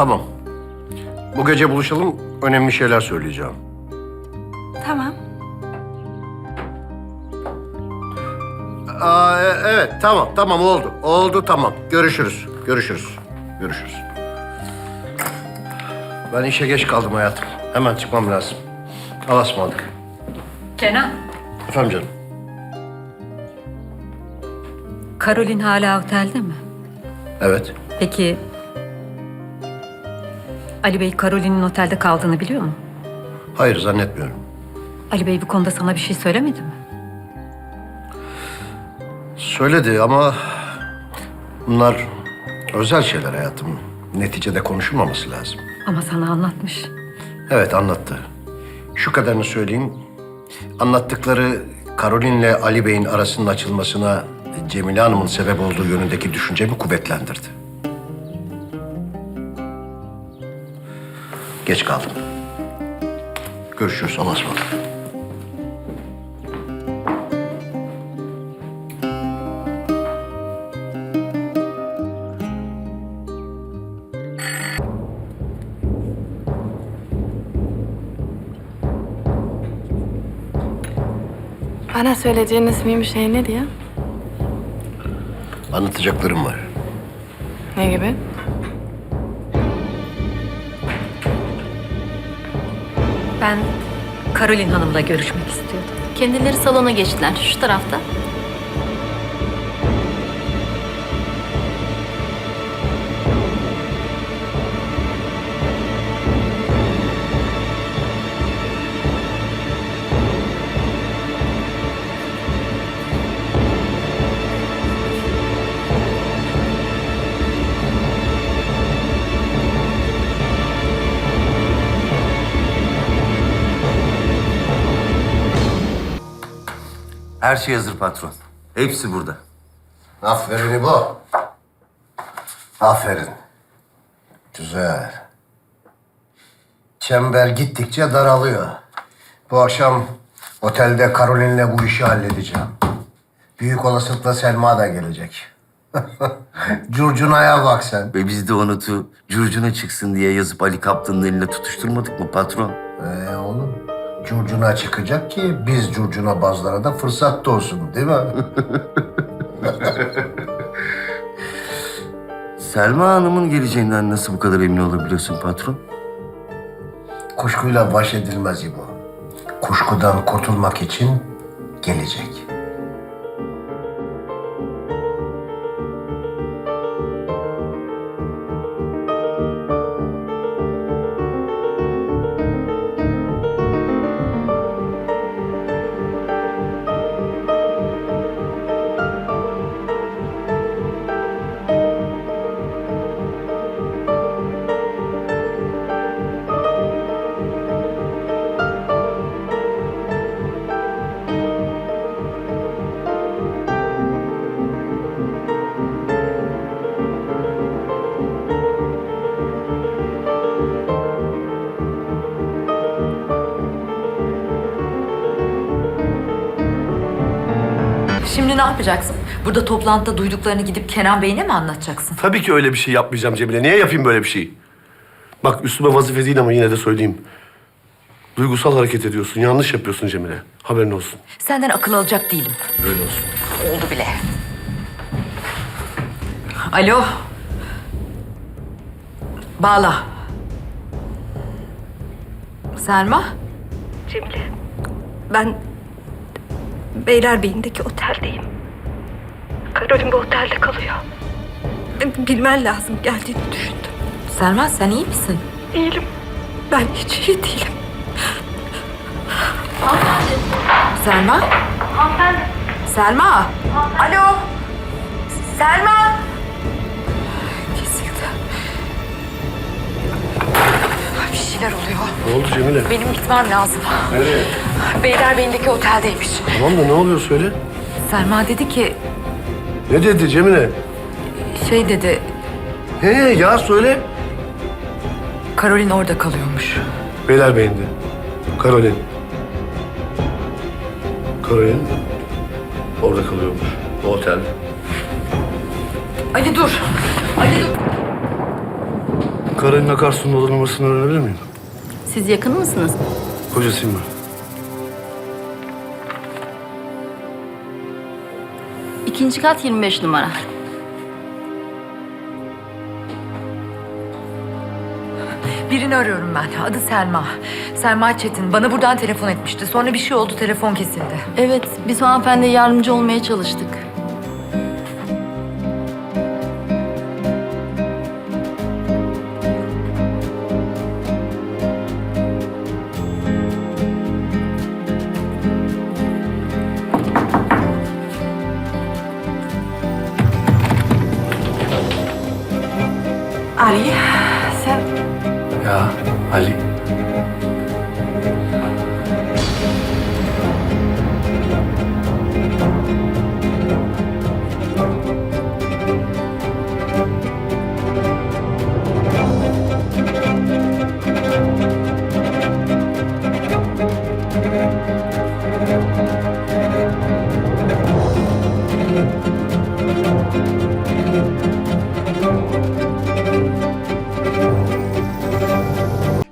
Tamam. Bu gece buluşalım. Önemli şeyler söyleyeceğim. Tamam. Aa, e- evet tamam tamam oldu. Oldu tamam. Görüşürüz. Görüşürüz. Görüşürüz. Ben işe geç kaldım hayatım. Hemen çıkmam lazım. Allah'a ısmarladık. Kenan, Efendim canım. Karolin hala otelde mi? Evet. Peki Ali Bey Karolin'in otelde kaldığını biliyor mu? Hayır zannetmiyorum. Ali Bey bu konuda sana bir şey söylemedi mi? Söyledi ama bunlar özel şeyler hayatım. Neticede konuşulmaması lazım. Ama sana anlatmış. Evet anlattı. Şu kadarını söyleyeyim. Anlattıkları Karolin'le Ali Bey'in arasının açılmasına Cemile Hanım'ın sebep olduğu yönündeki düşüncemi kuvvetlendirdi. Geç kaldım. Görüşürüz. Allah'a ısmarladık. Bana söyleyeceğiniz mühim şey ne diye? Anlatacaklarım var. Ne gibi? Ben Karolin Hanım'la görüşmek istiyordum. Kendileri salona geçtiler. Şu tarafta. Her şey hazır patron. Hepsi burada. Aferin İbo. Aferin. Güzel. Çember gittikçe daralıyor. Bu akşam otelde Karolin'le bu işi halledeceğim. Büyük olasılıkla Selma da gelecek. Curcuna'ya bak sen. Ve biz de o notu curcuna çıksın diye yazıp Ali Kaptan'ın eline tutuşturmadık mı patron? Ee, oğlum, Curcuna çıkacak ki biz Curcuna bazlara da fırsat doğsun değil mi? Selma Hanım'ın geleceğinden nasıl bu kadar emin olabiliyorsun patron? Kuşkuyla baş edilmez İbo. Kuşkudan kurtulmak için gelecek. Ne yapacaksın? Burada toplantıda duyduklarını gidip Kenan Bey'ine mi anlatacaksın? Tabii ki öyle bir şey yapmayacağım Cemile. Niye yapayım böyle bir şey? Bak üstüme vazife değil ama yine de söyleyeyim. Duygusal hareket ediyorsun. Yanlış yapıyorsun Cemile. Haberin olsun. Senden akıl alacak değilim. Öyle olsun. Oldu bile. Alo. Bağla. Selma? Cemile. Ben Beylerbeyi'ndeki oteldeyim. Karolin bu otelde kalıyor. Bilmen lazım geldiğini düşündüm. Selma sen iyi misin? Değilim. Ben hiç iyi değilim. Selma? Selma? Alo? Selma? Ne oldu Cemile? Benim gitmem lazım. Nereye? Beylerbeyi'ndeki oteldeymiş. Tamam da ne oluyor söyle. Selma dedi ki Ne dedi Cemile? şey dedi He ya söyle. Karolin orada kalıyormuş. Beylerbeyi'nde. Karolin. Karolin orada kalıyormuş. O otelde. Ali dur. Ali dur. Karolin Akarsu'nun oda numarasını öğrenebilir miyim? Siz yakın mısınız? Kocasıyım ben. İkinci kat 25 numara. Birini arıyorum ben. Adı Selma. Selma Çetin. Bana buradan telefon etmişti. Sonra bir şey oldu, telefon kesildi. Evet, biz hanımefendiye yardımcı olmaya çalıştık. Ali, sen... Ya Ali.